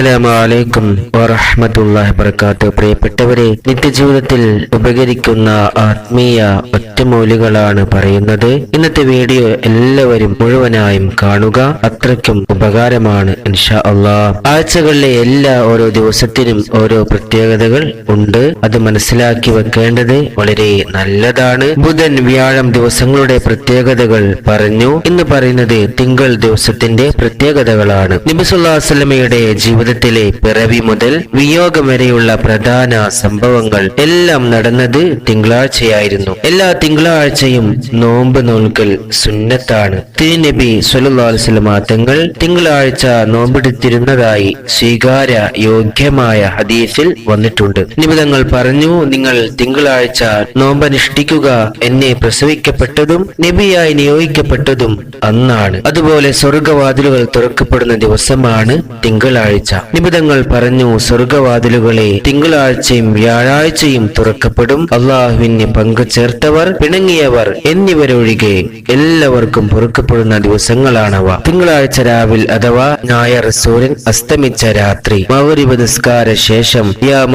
അസ്സലാമലൈക്കും വറഹമത്തല്ലാഹി വർക്കാത്തു പ്രിയപ്പെട്ടവരെ നിത്യജീവിതത്തിൽ ഉപകരിക്കുന്ന ആത്മീയ ഒറ്റമൂലികളാണ് പറയുന്നത്. ഇന്നത്തെ വീഡിയോ എല്ലാവരും മുഴുവനായും കാണുക. അത്രയ്ക്കും ഉപകാരമാണ് ഇൻഷാ അള്ളാഹ് ആഴ്ചകളിലെ എല്ലാ ഓരോ ദിവസത്തിനും ഓരോ പ്രത്യേകതകൾ ഉണ്ട്. അത് മനസ്സിലാക്കി വെക്കേണ്ടത് വളരെ നല്ലതാണ്. ബുധൻ വ്യാഴം ദിവസങ്ങളുടെ പ്രത്യേകതകൾ പറഞ്ഞു. ഇന്ന് പറയുന്നത് തിങ്കൾ ദിവസത്തിന്റെ പ്രത്യേകതകളാണ്. നബിസുല്ലാസ്ലമയുടെ ജീവിതത്തിലെ പിറവി മുതൽ വിയോഗം വരെയുള്ള പ്രധാന സംഭവങ്ങൾ എല്ലാം നടന്നത് തിങ്കളാഴ്ചയായിരുന്നു. എല്ലാ തിങ്കളാഴ്ചയും നോമ്പ് നോൽക്കൽ സുന്നത്താണ്. തിരുനബി സുല്ലാസ്ലമ തങ്ങൾ തിങ്കളാഴ്ച നോമ്പെടുത്തിരുന്നതായി സ്വീകാര യോഗ്യമായ ഹദീസിൽ വന്നിട്ടുണ്ട്. നിമിതങ്ങൾ പറഞ്ഞു നിങ്ങൾ തിങ്കളാഴ്ച നോമ്പനുഷ്ഠിക്കുക എന്നെ പ്രസവിക്കപ്പെട്ടതും നബിയായി നിയോഗിക്കപ്പെട്ടതും അന്നാണ്. അതുപോലെ സ്വർഗവാതിലുകൾ തുറക്കപ്പെടുന്ന ദിവസമാണ് തിങ്കളാഴ്ച. നിമിതങ്ങൾ പറഞ്ഞു സ്വർഗവാതിലുകളെ തിങ്കളാഴ്ചയും വ്യാഴാഴ്ചയും തുറക്കപ്പെടും. അള്ളാഹുവിന് പങ്കുചേർത്തവർ പിണങ്ങിയവർ എന്നിവരൊഴികെ എല്ലാവർക്കും പൊറുക്കപ്പെടുന്ന ദിവസങ്ങളാണവ. തിങ്കളാഴ്ച രാവിൽ അഥവാ ഞായർ സൂര്യൻ അസ്തമിച്ച രാത്രി. മൗരിബ നിസ്കാര ശേഷം യാ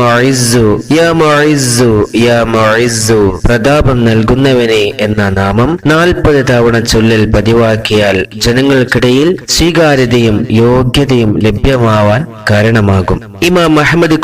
യാ യാ പ്രതാപം നൽകുന്നവനെ എന്ന നാമം നാൽപ്പത് തവണ ചൊല്ലൽ പതിവാക്കിയാൽ ജനങ്ങൾക്കിടയിൽ സ്വീകാര്യതയും യോഗ്യതയും ലഭ്യമാവാൻ കാരണമാകും. ഇമാം മുഹമ്മദ്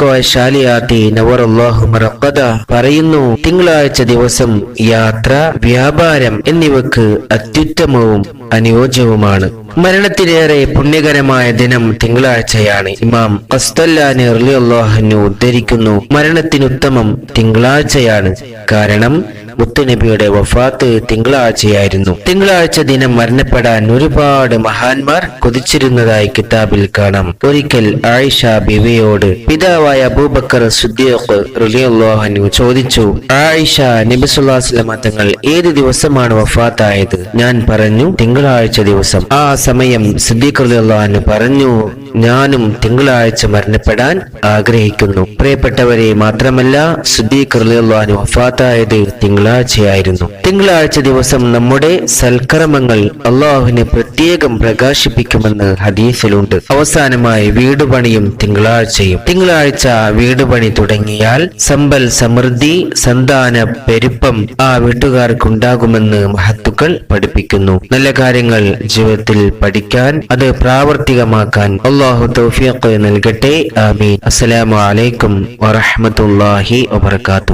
പറയുന്നു തിങ്കളാഴ്ച ദിവസം യാത്ര വ്യാപാരം എന്നിവക്ക് അത്യുത്തമവും അനുയോജ്യവുമാണ്. മരണത്തിലേറെ പുണ്യകരമായ ദിനം തിങ്കളാഴ്ചയാണ്. ഇമാം കസ്തല്ലാനി അള്ളാഹുനു ഉദ്ധരിക്കുന്നു മരണത്തിനുത്തമം തിങ്കളാഴ്ചയാണ്. കാരണം മുത്തുനബിയുടെ വഫാത്ത് തിങ്കളാഴ്ചയായിരുന്നു. തിങ്കളാഴ്ച ദിനം മരണപ്പെടാൻ ഒരുപാട് മഹാന്മാർ കൊതിച്ചിരുന്നതായി കിതാബിൽ കാണാം. ഒരിക്കൽ ആയിഷ ബിവിയോട് പിതാവായ അബൂബക്കർ സുദ്ദീഖ് ചോദിച്ചു ആയിഷ നബിസുല്ലാസ്ലമ തങ്ങൾ ഏത് ദിവസമാണ് വഫാത്തായത്? ഞാൻ പറഞ്ഞു തിങ്കളാഴ്ച ദിവസം. ആ സമയം സിദ്ദീഖ് റളിയല്ലാഹു പറഞ്ഞു ഞാനും തിങ്കളാഴ്ച മരണപ്പെടാൻ ആഗ്രഹിക്കുന്നു. പ്രിയപ്പെട്ടവരെ മാത്രമല്ല സിദ്ദീഖ് റളിയല്ലാഹു വഫാത്തായത് തിങ്കളാഴ്ചയായിരുന്നു. തിങ്കളാഴ്ച ദിവസം നമ്മുടെ സൽക്കർമ്മങ്ങൾ അള്ളാഹുവിനെ പ്രത്യേകം പ്രകാശിപ്പിക്കുമെന്ന് ഹദീസിലുണ്ട്. അവസാനമായി വീട് പണിയും തിങ്കളാഴ്ചയും. തിങ്കളാഴ്ച വീട് പണി തുടങ്ങിയാൽ സമ്പൽ സമൃദ്ധി സന്താന പെരുപ്പം ആ വീട്ടുകാർക്ക് വീട്ടുകാർക്കുണ്ടാകുമെന്ന് മഹത്തുക്കൾ പഠിപ്പിക്കുന്നു. നല്ല കാര്യങ്ങൾ ജീവിതത്തിൽ പഠിക്കാൻ അത് പ്രാവർത്തികമാക്കാൻ അള്ളാഹു തൗഫീഖ് നൽകട്ടെ. ആമീൻ. അസ്സലാമു അലൈക്കും വറഹ്മത്തുള്ളാഹി വബർക്കാത്തു